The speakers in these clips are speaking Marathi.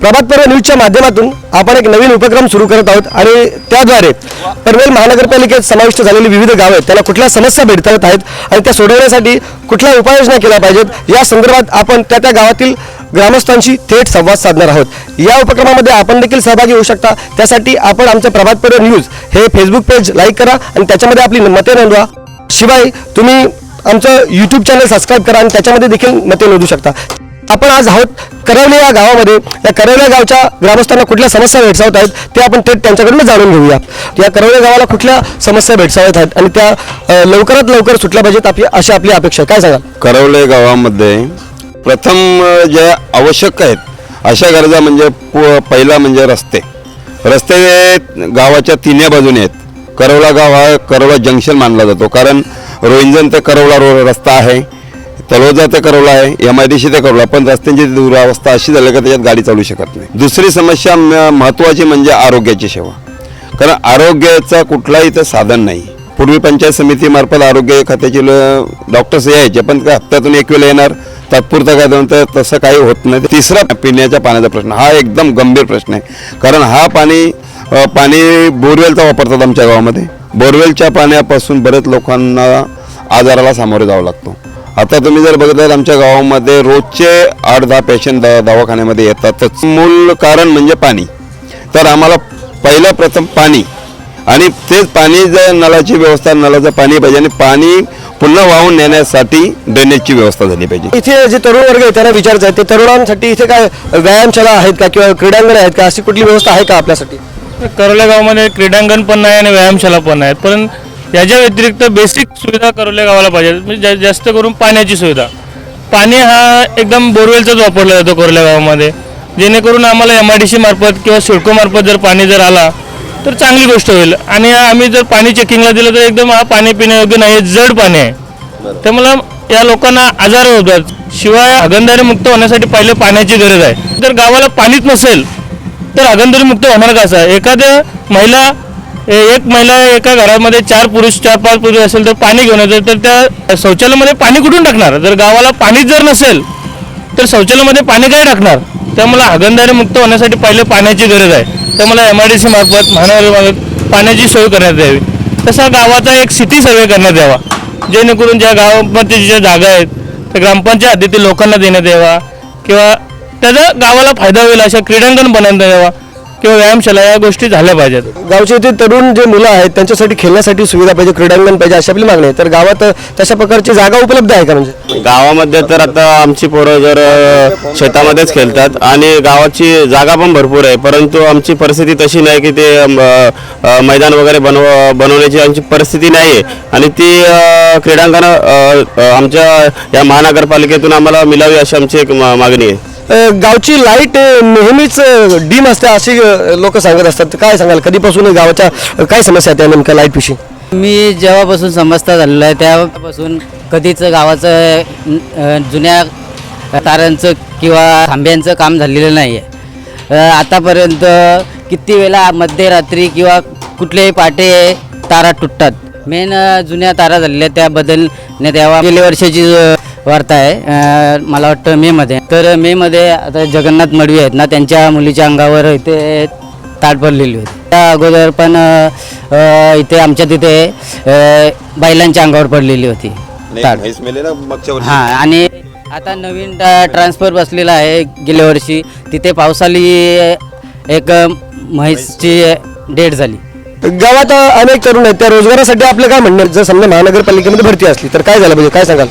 प्रभात पर्व न्यूजच्या माध्यमातून आपण एक नवीन उपक्रम सुरू करत आहोत आणि त्याद्वारे पनवेल महानगरपालिकेत समाविष्ट झालेली विविध गावं आहेत त्याला कुठल्या समस्या भेडसावत आहेत आणि त्या सोडवण्यासाठी कुठल्या उपाययोजना केल्या पाहिजेत या संदर्भात आपण त्या त्या गावातील ग्रामस्थांशी थेट संवाद साधणार आहोत. या उपक्रमामध्ये आपण देखील सहभागी होऊ शकता. त्यासाठी आपण आमचं प्रभात पर्व न्यूज हे फेसबुक पेज लाईक करा आणि त्याच्यामध्ये आपली मते नोंदवा. शिवाय तुम्ही आमचं यूट्यूब चॅनल सबस्क्राईब करा आणि त्याच्यामध्ये देखील मते नोंदू शकता. आपण आज आहोत करवले या गावामध्ये. या करवले गावच्या ग्रामस्थांना कुठल्या समस्या भेडसावत आहेत ते आपण थेट त्यांच्याकडून जाणून घेऊया. या करवले गावाला कुठल्या समस्या भेडसावत आहेत आणि त्या लवकरात लवकर सुटल्या पाहिजेत आपली अशी आपली अपेक्षा काय सांगाल? करवले गावामध्ये प्रथम ज्या आवश्यक आहेत अशा गरजा म्हणजे पहिला म्हणजे रस्ते. रस्ते गावाच्या तिन्ही बाजूने आहेत. करवला गाव हा करवला जंक्शन मानला जातो कारण रोहिंजन ते करवला रोड रस्ता आहे. तळोजा ते करवला आहे एम आय डी सी ते करवला पण रस्त्यांची दुरावस्था अशी झाली का त्याच्यात गाडी चालू शकत नाही. दुसरी समस्या म- महत्त्वाची म्हणजे आरोग्याची सेवा. कारण आरोग्याचा कुठलाही इथं साधन नाही. पूर्वी पंचायत समितीमार्फत आरोग्य खात्याचे डॉक्टर्स यायचे पण त्या हप्त्यातून एक वेळ येणार तात्पुरता काय दोन तर तसं काही होत नाही. तिसरा पिण्याच्या पाण्याचा प्रश्न हा एकदम गंभीर प्रश्न आहे. कारण हा पाणी पाणी बोरवेलचा वापरतात आमच्या गावामध्ये. बोरवेलच्या पाण्यापासून बरेच लोकांना आजाराला सामोरे जावं लागतो. आता तुम्ही जर बघितलं आमच्या गावामध्ये रोजचे आठ दहा पेशंट दवाखान्यामध्ये येतातच. मूळ कारण म्हणजे पाणी. तर आम्हाला पहिलं प्रथम पाणी. आणि तेच पाणी जर नळाची व्यवस्था नळाचं पाणी पाहिजे आणि पाणी पुन्हा वाहून नेण्यासाठी ड्रेनेजची व्यवस्था झाली पाहिजे. इथे जे तरुण वर्ग आहे त्यांना विचारायचं आहे ते तरुणांसाठी इथे काय व्यायामशाळा आहेत का किंवा क्रीडांगण आहेत का? अशी कुठली व्यवस्था आहे का आपल्यासाठी? करवल्या गावामध्ये क्रीडांगण पण नाही आणि व्यायामशाला पण आहेत पण याच्या व्यतिरिक्त बेसिक सुविधा करवल्या गावाला पाहिजे. म्हणजे जा- जास्त करून पाण्याची सुविधा. पाणी हा एकदम बोरवेलचाच वापरला जातो करवल्या गावामध्ये. जेणेकरून आम्हाला एम आय डी सी मार्फत किंवा सिडको मार्फत जर पाणी जर आला तर चांगली गोष्ट होईल. आणि आम्ही जर पाणी चेकिंगला दिलं तर एकदम हा पाणी पिण्यायोग्य नाही जड पाणी आहे. त्यामुळं या लोकांना आजार होतात शिवाय हागणदारी मुक्त होण्यासाठी पहिले पाण्याची गरज आहे. जर गावाला पाणीच नसेल तर हागणदारी मुक्त होणार कसं एखाद्या महिला एक महिला एका घरामध्ये चार पुरुष चार पाच पुरुष असेल तर पाणी घेऊन येतो. तर त्या शौचालयामध्ये पाणी कुठून टाकणार? जर गावाला पाणीच जर नसेल तर शौचालयामध्ये पाणी काय टाकणार? त्यामुळे हागणदारी मुक्त होण्यासाठी पहिले पाण्याची गरज आहे. त्यामुळे एम आय डी सी मार्फत महानगरमार्फत पाण्याची सोय करण्यात यावी. तसा गावाचा एक सिटी सर्वे करण्यात यावा. जेणेकरून ज्या गावामध्ये ज्या जागा आहेत त्या ग्रामपंचायत हद्दीतील लोकांना देण्यात यावा किंवा त्याचा गावाला फायदा होईल अशा क्रीडांगण बनवण्यात यावा. किंवा व्यायामशाला या गोष्टी झाल्या पाहिजेत. गावचे इथे तरुण जे मुलं आहेत त्यांच्यासाठी खेळण्यासाठी सुविधा पाहिजे क्रीडांगण पाहिजे अशी आपली मागणी आहे. तर गावात तशा प्रकारची जागा उपलब्ध आहे का म्हणजे? गावामध्ये तर आता आमची पोरं जर शेतामध्येच खेळतात आणि गावाची जागा पण भरपूर आहे. परंतु आमची परिस्थिती तशी नाही की ते मैदान वगैरे बनव बनवण्याची आमची परिस्थिती नाही आहे. आणि ती क्रीडांगणं आमच्या या महानगरपालिकेतून आम्हाला मिळावी अशी आमची एक मागणी आहे. गावची लाइट नेहमीच डीम असते अशी लोक सांगत असतात. काय सांगाल? कधीपासून गावाच्या काय समस्या त्या नेमक्या लाईटविषयी? मी जेव्हापासून समजता झालेलो आहे तेव्हापासून कधीच गावाचं जुन्या तारांचं किंवा थांब्यांचं काम झालेलं नाही आहे आतापर्यंत किती वेळा मध्यरात्री किंवा कुठल्याही पाटे तारा तुटतात. मेन जुन्या तारा झालेल्या त्या बदलण्यात यावा गेल्या वर्षाची वार्ता आहे. मला वाटतं मेमध्ये तर मेमध्ये आता जगन्नाथ मडवी आहेत ना त्यांच्या मुलीच्या अंगावर इथे ताट भरलेली होती. त्या अगोदर पण इथे आमच्या तिथे बैलांच्या अंगावर पडलेली होती ताट. हां आणि आता नवीन ट्रान्सफर बसलेला आहे गेल्या वर्षी. तिथे पावसाली एक म्हैसची डेट झाली. गावात अनेक तरुण आहेत. त्या रोजगारासाठी आपलं काय म्हणणं? जर समजा महानगरपालिकेमध्ये भरती असली तर काय झालं पाहिजे? काय सांगाल?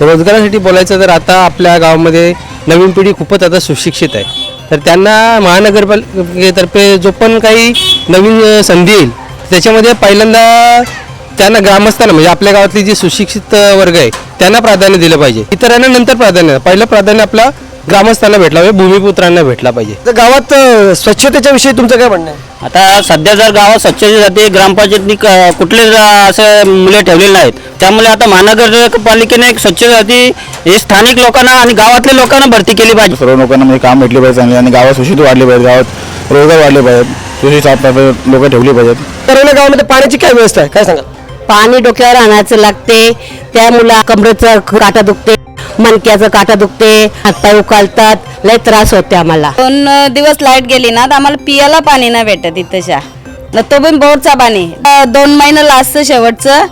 रोजगारासाठी बोलायचं तर आता आपल्या गावामध्ये नवीन पिढी खूपच आता सुशिक्षित आहे. तर त्यांना महानगरपालिकेतर्फे जो पण काही नवीन संधी येईल त्याच्यामध्ये पहिल्यांदा त्यांना ग्रामस्थांना म्हणजे आपल्या गावातली जी सुशिक्षित वर्ग आहे त्यांना प्राधान्य दिलं पाहिजे. इतरांना नंतर प्राधान्य पहिलं प्राधान्य आपला ग्रामस्थांना भेटला पाहिजे भूमिपुत्रांना भेटला पाहिजे. तर गावात स्वच्छतेच्या विषयी तुमचं काय म्हणणं आहे? आता सध्या जर गावात स्वच्छतेसाठी ग्रामपंचायतनी क- कुठले असे मुले ठेवलेले नाहीत त्यामुळे आता महानगरपालिकेने एक स्वच्छतेसाठी हे स्थानिक लोकांना आणि गावातल्या लोकांना भरती केली पाहिजे. सर्व लोकांना म्हणजे काम भेटले पाहिजे चांगले आणि गावात सुशिक्षित वाढले पाहिजे गावात रोजगार वाढले पाहिजेत सुशिक्षित लोक ठेवली पाहिजेत. तर गावामध्ये पाण्याची काय व्यवस्था आहे? काय सांगाल? पाणी डोक्यावर आणायचं लागते त्या मुला कमरेचं काटा दुखते. मणक्याचं काटा दुखते हातपाय उकालतात लय त्रास होते आम्हाला. दोन दिवस लाइट गेली ना तर आम्हाला पियाला पाणी नाही भेटत इथंच्या. न तो पण बोरचा पाणी. दोन महिने लास्ट शेवटचं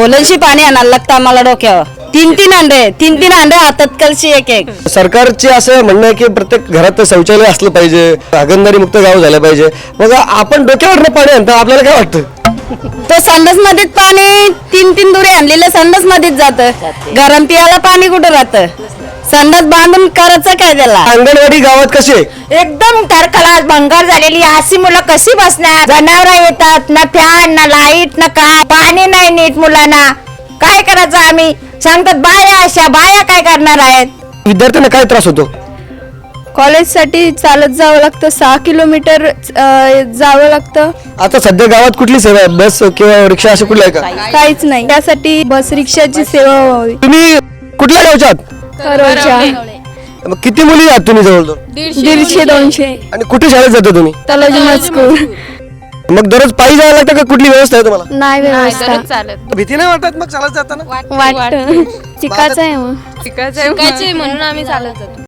ओलनशी पाणी आणायला लागतं आम्हाला डोक्यावर. तीन तीन अंडे तीन तीन अंडे हातात कलशी एक एक. सरकारचे असं म्हणणं आहे की प्रत्येक घरात शौचालय असलं पाहिजे हागणदारी मुक्त गाव झालं पाहिजे. मग आपण डोक्यावरनं पाणी आणतो आपल्याला काय वाटतं? तो संडास मध्येच पाणी तीन तीन दुरी आणलेलं संडास मध्येच जातं. गरम पियाला पाणी कुठं राहतं? संडास बांधून करायचं काय त्याला? अंगणवाडी गावात कशी आहे एकदम तरकला भंगार झालेली अशी मुलं कशी बसणार? जनावर येतात ना फॅन ना लाइट ना काय पाणी नाही नीट मुलांना. काय करायचं आम्ही? सांगतात बाया अशा बाया काय करणार आहेत? विद्यार्थ्यांना काय त्रास होतो? कॉलेजसाठी चालत जावं लागतं सहा किलोमीटर जावं लागतं. आता सध्या गावात कुठली सेवा आहे? बस किंवा रिक्षा अशी कुठली आहे का? काहीच नाही. त्यासाठी बस रिक्षाची सेवा व्हावी. तुम्ही कुठल्या गावच्या आहात? मग किती मुली आहात तुम्ही जवळजवळ? दीडशे दोनशे. आणि कुठे शाळेत जाता तुम्ही? तलाजी मजकूर मग दररोज पायी जावं लागतं का कुठली व्यवस्था आहे तुम्हाला? नाही व्यवस्था. भीती नाही वाटत मग चालत जाताना? वाटत. शिकायचं आहे मग. शिकायचंय म्हणून आम्ही चालत जातो.